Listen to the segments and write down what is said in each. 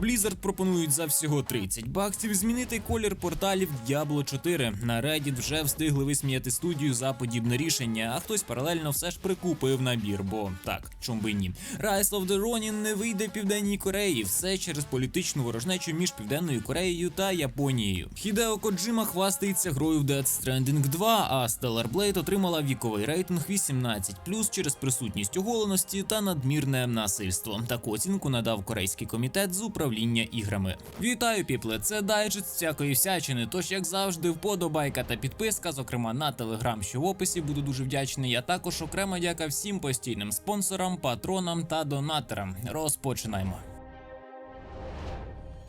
Blizzard пропонують за всього 30 баксів змінити колір порталів Diablo 4. На Reddit вже встигли висміяти студію за подібне рішення, а хтось паралельно все ж прикупив набір, бо так, чом би ні. Rise of the Ronin не вийде Південній Кореї, все через політичну ворожнечу між Південною Кореєю та Японією. Хідео Коджима хвастається грою в Death Stranding 2, а Stellar Blade отримала віковий рейтинг 18+, через присутність оголеності та надмірне насильство. Таку оцінку надав корейський комітет з управління іграми. Вітаю, піпле! Це дайджест всякої всячини. Тож, як завжди, вподобайка та підписка, зокрема на телеграм, що в описі, буду дуже вдячний. А також окрема дяка всім постійним спонсорам, патронам та донаторам. Розпочинаємо.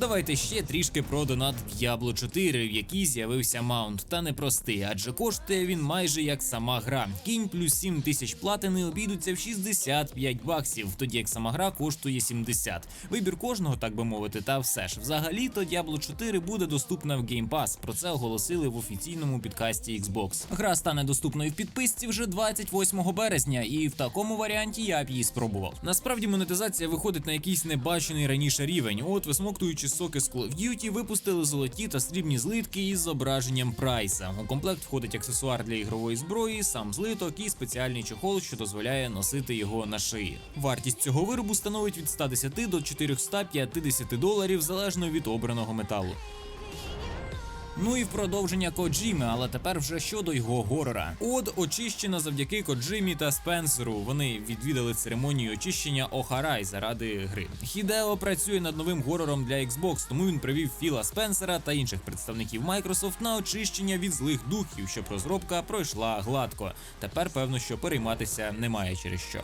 Давайте ще трішки про донат Diablo 4, в якій з'явився маунт, та не простий, адже коштує він майже як сама гра. Кінь плюс 7 тисяч платини обійдуться в 65 баксів, тоді як сама гра коштує 70. Вибір кожного, так би мовити, та все ж. Взагалі-то Diablo 4 буде доступна в Game Pass, Про це оголосили в офіційному підкасті Xbox. Гра стане доступною в підписці вже 28 березня, і в такому варіанті я б її спробував. Насправді монетизація виходить на якийсь небачений раніше рівень. От висмоктуючи соки з Call of Duty, випустили золоті та срібні злитки із зображенням прайса. У комплект входить аксесуар для ігрової зброї, сам злиток і спеціальний чохол, що дозволяє носити його на шиї. Вартість цього виробу становить від 110 до 450 доларів залежно від обраного металу. Ну і продовження Коджіми, але тепер вже щодо його горора. Од очищена завдяки Коджимі та Спенсеру. Вони відвідали церемонію очищення Охарай заради гри. Хідео працює над новим горором для Xbox, тому він привів Філа Спенсера та інших представників Microsoft на очищення від злих духів, щоб розробка пройшла гладко. Тепер певно, що перейматися немає через що.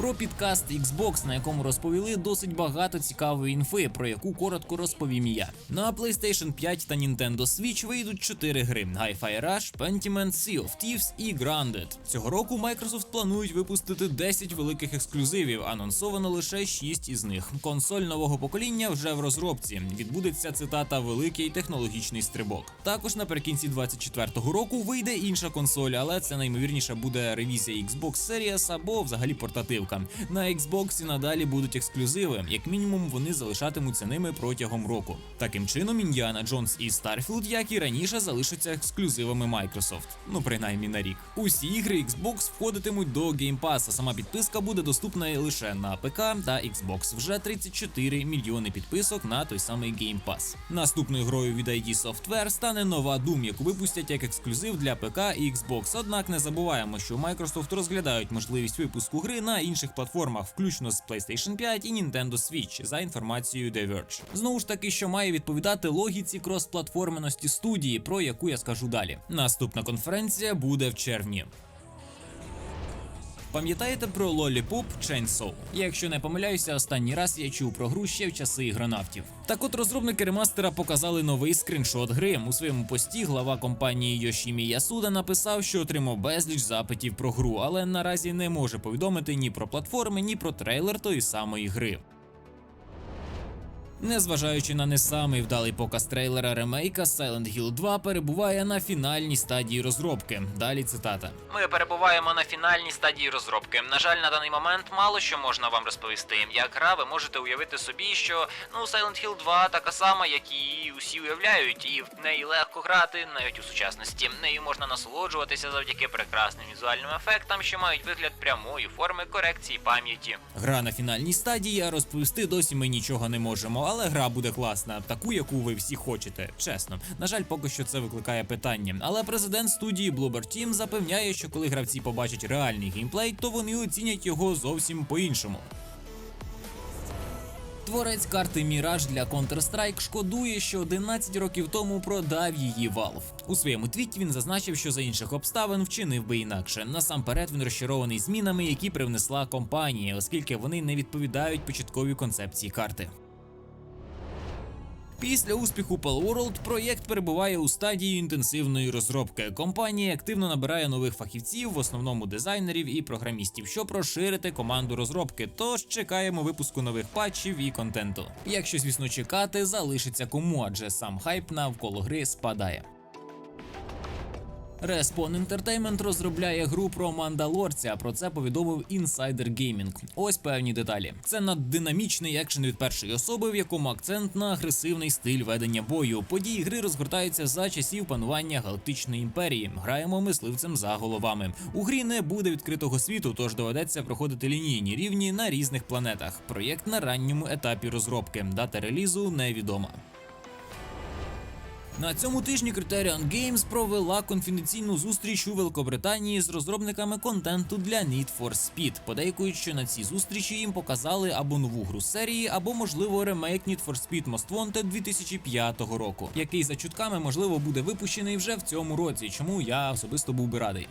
Про підкаст Xbox, на якому розповіли досить багато цікавої інфи, про яку коротко розповім я. На PlayStation 5 та Nintendo Switch вийдуть 4 гри: Hi-Fi Rush, Pentiment, Sea of Thieves і Grounded. Цього року Microsoft планують випустити 10 великих ексклюзивів, анонсовано лише 6 із них. Консоль нового покоління вже в розробці. Відбудеться цитата великий технологічний стрибок. Також наприкінці 24-го року вийде інша консоль, але це наймовірніше буде ревізія Xbox Series або взагалі портативка. На Xbox і надалі будуть ексклюзиви. Як мінімум, вони залишатимуться ними протягом року. Таким чином, Індіана Джонс і Starfield, як і раніше, залишаться ексклюзивами Microsoft. Ну принаймні на рік. Усі ігри Xbox входитимуть до Game Pass, а сама підписка буде доступна лише на ПК та Xbox. Вже 34 мільйони підписок на той самий Game Pass. Наступною грою від ID Software стане нова Doom, яку випустять як ексклюзив для ПК і Xbox. Однак не забуваємо, що Microsoft розглядають можливість випуску гри на інших платформах, включно з PlayStation 5 і Nintendo Switch, за інформацією The Verge. Знову ж таки, що має відповідати логіці кросплатформеності студії, про яку я скажу далі. Наступна конференція буде в червні. Пам'ятаєте про Lollipop Chainsaw? Якщо не помиляюся, останній раз я чув про гру ще в часи ігронавтів. Так от розробники ремастера показали новий скріншот гри. У своєму пості глава компанії Yoshimi Ясуда написав, що отримав безліч запитів про гру, але наразі не може повідомити ні про платформи, ні про трейлер тої самої гри. Незважаючи на не самий вдалий показ трейлера ремейка, Silent Hill 2 перебуває на фінальній стадії розробки. Далі цитата. Ми перебуваємо на фінальній стадії розробки. На жаль, на даний момент мало що можна вам розповісти. Як гра, ви можете уявити собі, що ну Silent Hill 2 така сама, як і усі уявляють, і в неї легко грати, навіть у сучасності. Нею можна насолоджуватися завдяки прекрасним візуальним ефектам, що мають вигляд прямої форми корекції пам'яті. Гра на фінальній стадії, а розповісти досі ми нічого не можемо, але гра буде класна, таку, яку ви всі хочете. Чесно. На жаль, поки що це викликає питання. Але президент студії Bloober Team запевняє, що коли гравці побачать реальний геймплей, то вони оцінять його зовсім по-іншому. Творець карти Міраж для Counter-Strike шкодує, що 11 років тому продав її Valve. У своєму твіті він зазначив, що за інших обставин вчинив би інакше. Насамперед він розчарований змінами, які привнесла компанія, оскільки вони не відповідають початковій концепції карти. Після успіху Palworld проєкт перебуває у стадії інтенсивної розробки. Компанія активно набирає нових фахівців, в основному дизайнерів і програмістів, щоб розширити команду розробки. Тож чекаємо випуску нових патчів і контенту. Якщо, звісно, чекати, залишиться кому, адже сам хайп навколо гри спадає. Respawn Entertainment розробляє гру про мандалорця. Про це повідомив Insider Gaming. Ось певні деталі. Це наддинамічний екшен від першої особи, в якому акцент на агресивний стиль ведення бою. Події гри розгортаються за часів панування Галактичної імперії. Граємо мисливцем за головами. У грі не буде відкритого світу, тож доведеться проходити лінійні рівні на різних планетах. Проєкт на ранньому етапі розробки. Дата релізу невідома. На цьому тижні Criterion Games провела конфіденційну зустріч у Великобританії з розробниками контенту для Need for Speed. Подейкують, що на цій зустрічі їм показали або нову гру серії, або можливо ремейк Need for Speed Most Wanted 2005 року, який за чутками можливо буде випущений вже в цьому році. Чому я особисто був би радий.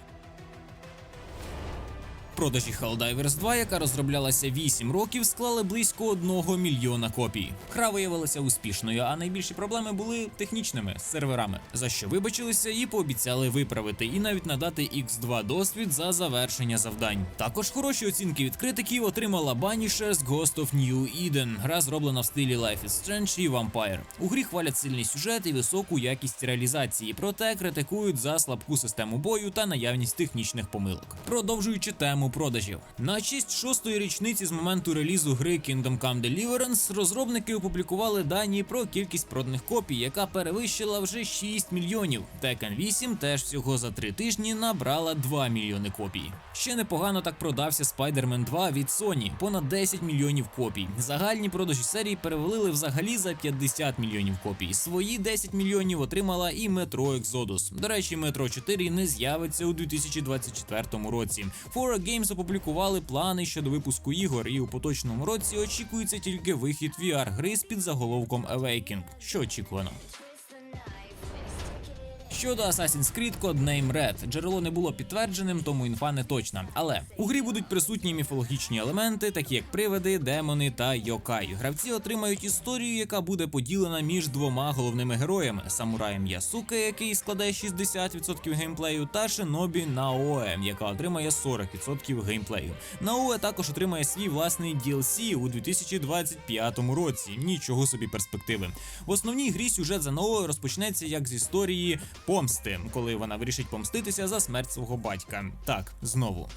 Продажі Helldivers 2, яка розроблялася 8 років, склали близько 1 мільйона копій. Гра виявилася успішною, а найбільші проблеми були технічними серверами, за що вибачилися і пообіцяли виправити, і навіть надати X2 досвід за завершення завдань. Також хороші оцінки від критиків отримала Banishers Ghost of New Eden. Гра зроблена в стилі Life is Strange і Vampire. У грі хвалять сильний сюжет і високу якість реалізації, проте критикують за слабку систему бою та наявність технічних помилок. Продовжуючи тему продажів. На честь шостої річниці з моменту релізу гри Kingdom Come Deliverance розробники опублікували дані про кількість проданих копій, яка перевищила вже 6 мільйонів. Tekken 8 теж всього за три тижні набрала 2 мільйони копій. Ще непогано так продався Spider-Man 2 від Sony, понад 10 мільйонів копій. Загальні продажі серії перевалили взагалі за 50 мільйонів копій. Свої 10 мільйонів отримала і Metro Exodus. До речі, Metro 4 не з'явиться у 2024 році. Fora Games опублікували плани щодо випуску ігор, і у поточному році очікується тільки вихід VR гри з під заголовком Awakening, що очікувано. Щодо Assassin's Creed Codename Red, джерело не було підтвердженим, тому інфа не точна. Але у грі будуть присутні міфологічні елементи, такі як привиди, демони та йокай. Гравці отримають історію, яка буде поділена між двома головними героями: самураєм Ясуке, який складає 60% геймплею, та Шинобі Наоe, яка отримає 40% геймплею. Наоe також отримає свій власний DLC у 2025 році. Нічого собі перспективи. В основній грі сюжет за Наоe розпочнеться як з історії помсти, коли вона вирішить помститися за смерть свого батька. Так, знову.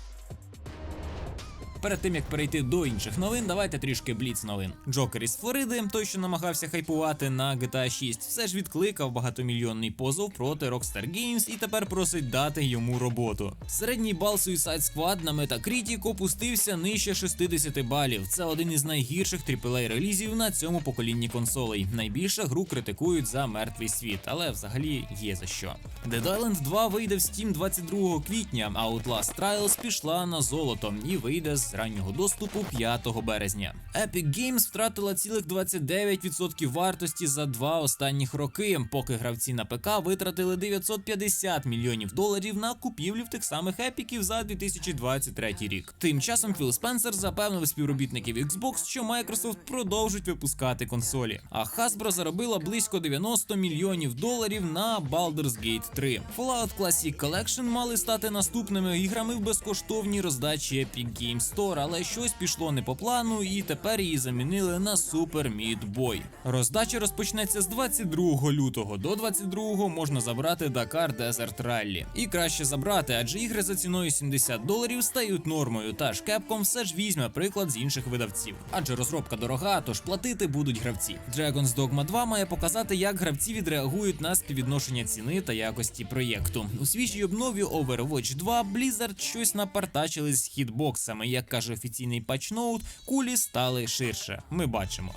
Перед тим як перейти до інших новин, давайте трішки бліц новин. Джокер із Флориди, той, що намагався хайпувати на GTA 6, все ж відкликав багатомільйонний позов проти Rockstar Games і тепер просить дати йому роботу. Середній бал Suicide Squad на Metacritic опустився нижче 60 балів. Це один із найгірших AAA релізів на цьому поколінні консолей. Найбільше гру критикують за мертвий світ, але взагалі є за що. Dead Island 2 вийде в Steam 22 квітня, а Outlast Trials пішла на золото і вийде з раннього доступу 5 березня. Epic Games втратила цілих 29% вартості за два останніх роки, поки гравці на ПК витратили 950 мільйонів доларів на купівлю в тих самих епіків за 2023 рік. Тим часом Філ Спенсер запевнив співробітників Xbox, що Microsoft продовжить випускати консолі. А Hasbro заробила близько 90 мільйонів доларів на Baldur's Gate 3. Fallout Classic Collection мали стати наступними іграми в безкоштовній роздачі Epic Games Store, але щось пішло не по плану, і тепер її замінили на Super Meat Boy. Роздача розпочнеться з 22 лютого. До 22 можна забрати Dakar Desert Rally. І краще забрати, адже ігри за ціною 70 доларів стають нормою. Та ж Capcom все ж візьме приклад з інших видавців. Адже розробка дорога, тож платити будуть гравці. Dragon's Dogma 2 має показати, як гравці відреагують на співвідношення ціни та якості проєкту. У свіжій обнові Overwatch 2 Blizzard щось напартачили з хітбоксами. Як каже офіційний патчноут, кулі стали ширше. Ми бачимо.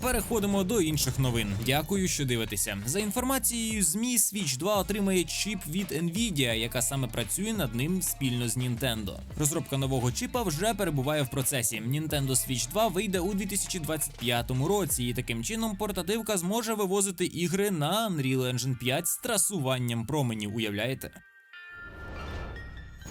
Переходимо до інших новин. Дякую, що дивитеся. За інформацією ЗМІ, Switch 2 отримає чіп від Nvidia, яка саме працює над ним спільно з Nintendo. Розробка нового чіпа вже перебуває в процесі. Nintendo Switch 2 вийде у 2025 році, і таким чином портативка зможе вивозити ігри на Unreal Engine 5 з трасуванням променів. Уявляєте?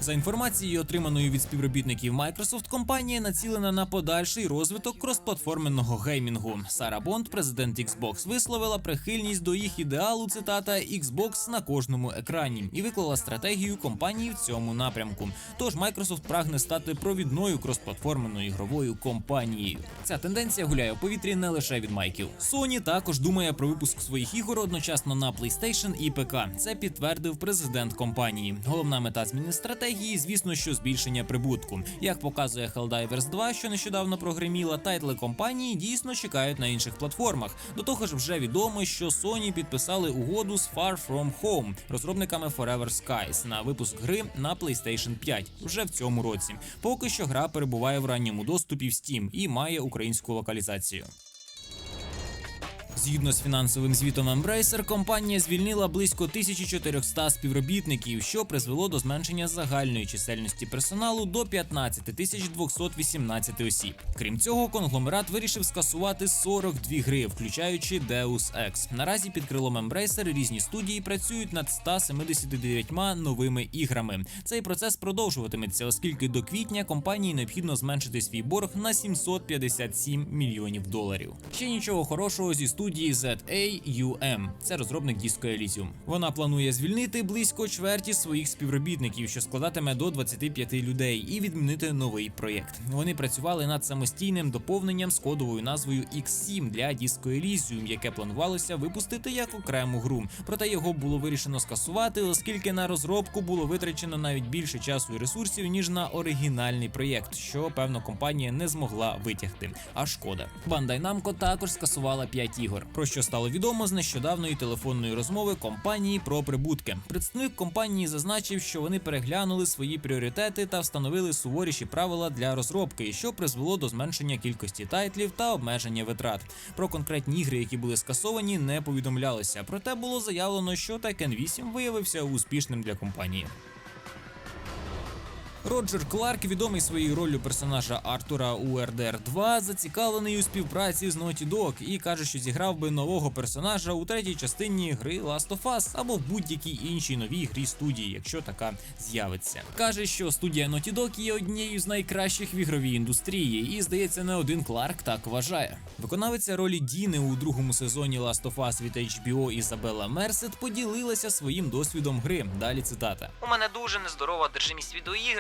За інформацією, отриманою від співробітників Microsoft, компанія націлена на подальший розвиток кросплатформенного геймінгу. Сара Бонд, президент Xbox, висловила прихильність до їх ідеалу. Цитата Xbox на кожному екрані і виклала стратегію компанії в цьому напрямку. Тож Microsoft прагне стати провідною кросплатформеною ігровою компанією. Ця тенденція гуляє у повітрі не лише від майків. Sony також думає про випуск своїх ігор одночасно на PlayStation і ПК. Це підтвердив президент компанії. Головна мета зміни стратегії, звісно, що збільшення прибутку. Як показує Helldivers 2, що нещодавно прогреміла, тайтли компанії дійсно чекають на інших платформах. До того ж, вже відомо, що Sony підписали угоду з Far From Home, розробниками Forever Skies, на випуск гри на PlayStation 5 вже в цьому році. Поки що гра перебуває в ранньому доступі в Steam і має українську локалізацію. Згідно з фінансовим звітом Embracer, компанія звільнила близько 1400 співробітників, що призвело до зменшення загальної чисельності персоналу до 15 218 осіб. Крім цього, конгломерат вирішив скасувати 42 гри, включаючи Deus Ex. Наразі під крилом Embracer різні студії працюють над 179 новими іграми. Цей процес продовжуватиметься, оскільки до квітня компанії необхідно зменшити свій борг на 757 мільйонів доларів. Ще нічого хорошого зі студії ZAUM. Це розробник Disco Elysium. Вона планує звільнити близько чверті своїх співробітників, що складатиме до 25 людей, і відмінити новий проєкт. Вони працювали над самостійним доповненням з кодовою назвою X7 для Disco Elysium, яке планувалося випустити як окрему гру. Проте його було вирішено скасувати, оскільки на розробку було витрачено навіть більше часу і ресурсів ніж на оригінальний проєкт, що певно компанія не змогла витягти. А шкода. Bandai Namco також скасувала 5 ігор. Про що стало відомо з нещодавної телефонної розмови компанії про прибутки. Представник компанії зазначив, що вони переглянули свої пріоритети та встановили суворіші правила для розробки, що призвело до зменшення кількості тайтлів та обмеження витрат. Про конкретні ігри, які були скасовані, не повідомлялося. Проте було заявлено, що Tekken 8 виявився успішним для компанії. Роджер Кларк, відомий своєю роллю персонажа Артура у RDR 2, зацікавлений у співпраці з Naughty Dog і каже, що зіграв би нового персонажа у третій частині гри Last of Us або в будь-якій іншій новій грі студії, якщо така з'явиться. Каже, що студія Naughty Dog є однією з найкращих в ігровій індустрії, і здається, не один Кларк так вважає. Виконавиця ролі Діни у другому сезоні Last of Us від HBO Ізабела Мерсет поділилася своїм досвідом гри. Далі цитата. У мене дуже нездорова одержимість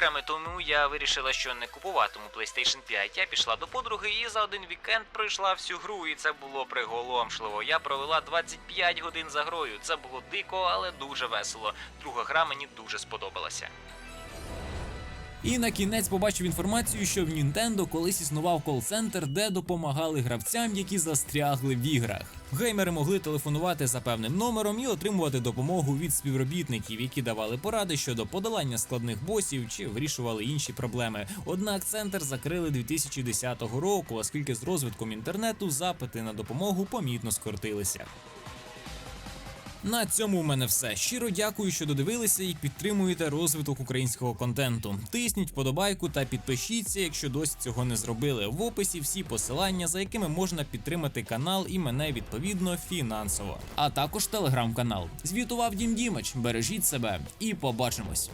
відеоіграми, тому я вирішила, що не купуватиму PlayStation 5. Я пішла до подруги і за один вікенд пройшла всю гру, і це було приголомшливо. Я провела 25 годин за грою. Це було дико, але дуже весело. Друга гра мені дуже сподобалася. І на кінець побачив інформацію, що в Nintendo колись існував кол-центр, де допомагали гравцям, які застрягли в іграх. Геймери могли телефонувати за певним номером і отримувати допомогу від співробітників, які давали поради щодо подолання складних босів чи вирішували інші проблеми. Однак центр закрили 2010 року, оскільки з розвитком інтернету запити на допомогу помітно скоротилися. На цьому у мене все. Щиро дякую, що додивилися і підтримуєте розвиток українського контенту. Тисніть вподобайку та підпишіться, якщо досі цього не зробили. В описі всі посилання, за якими можна підтримати канал і мене відповідно фінансово. А також телеграм-канал. Звітував Дім Дімич. Бережіть себе і побачимось.